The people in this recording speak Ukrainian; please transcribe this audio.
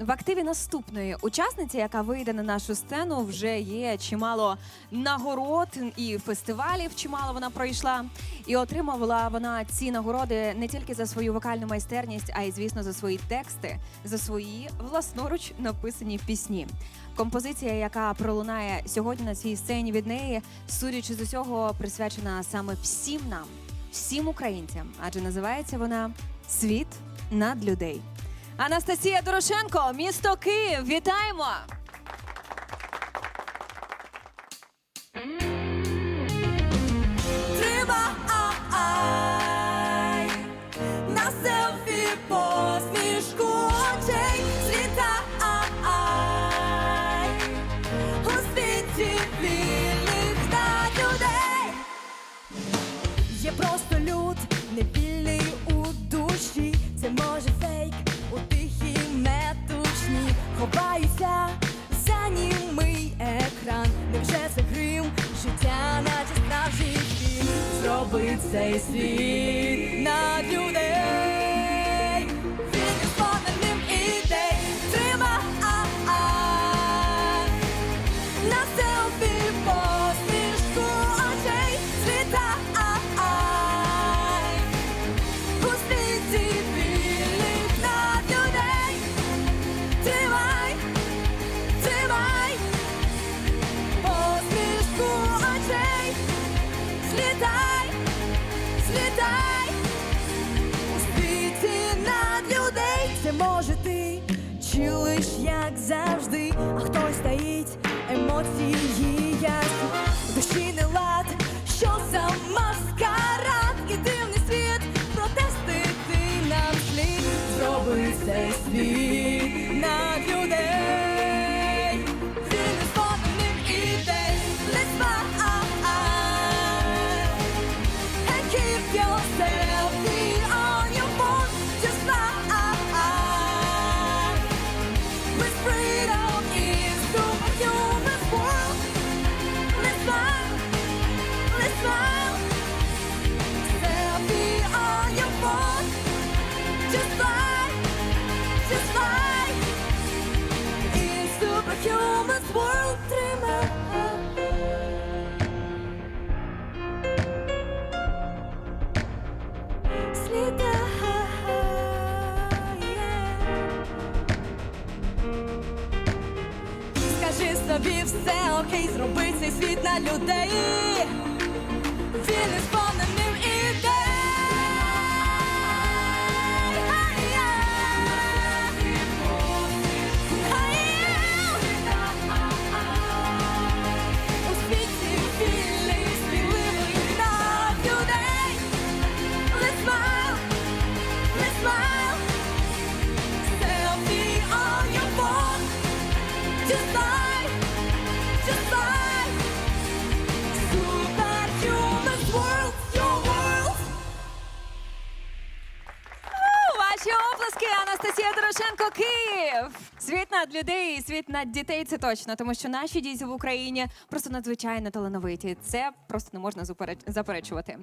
В активі наступної учасниці, яка вийде на нашу сцену, вже є чимало нагород і фестивалів. Чимало вона пройшла, і отримувала вона ці нагороди не тільки за свою вокальну майстерність, а й звісно за свої тексти, за свої власноруч написані пісні. Композиція, яка пролунає сьогодні на цій сцені від неї, судячи з усього, присвячена саме всім нам, всім українцям, адже називається вона Світ над людей. Анастасія Дорошенко, місто Київ. Вітаємо! Є просто люд, невільний Ховаюся за німий екран. Невже це грим? Життя, наче справжній фільм. Зроби цей світ над людей. Може ти чи як завжди, а хтось стоїть емоції Скажи собі все окей, зроби цей світ на людей. Анастасія Дорошенко, Київ! Світ над людей, і світ над дітей це точно, тому що наші діти в Україні просто надзвичайно талановиті. Це просто не можна запереч- заперечувати.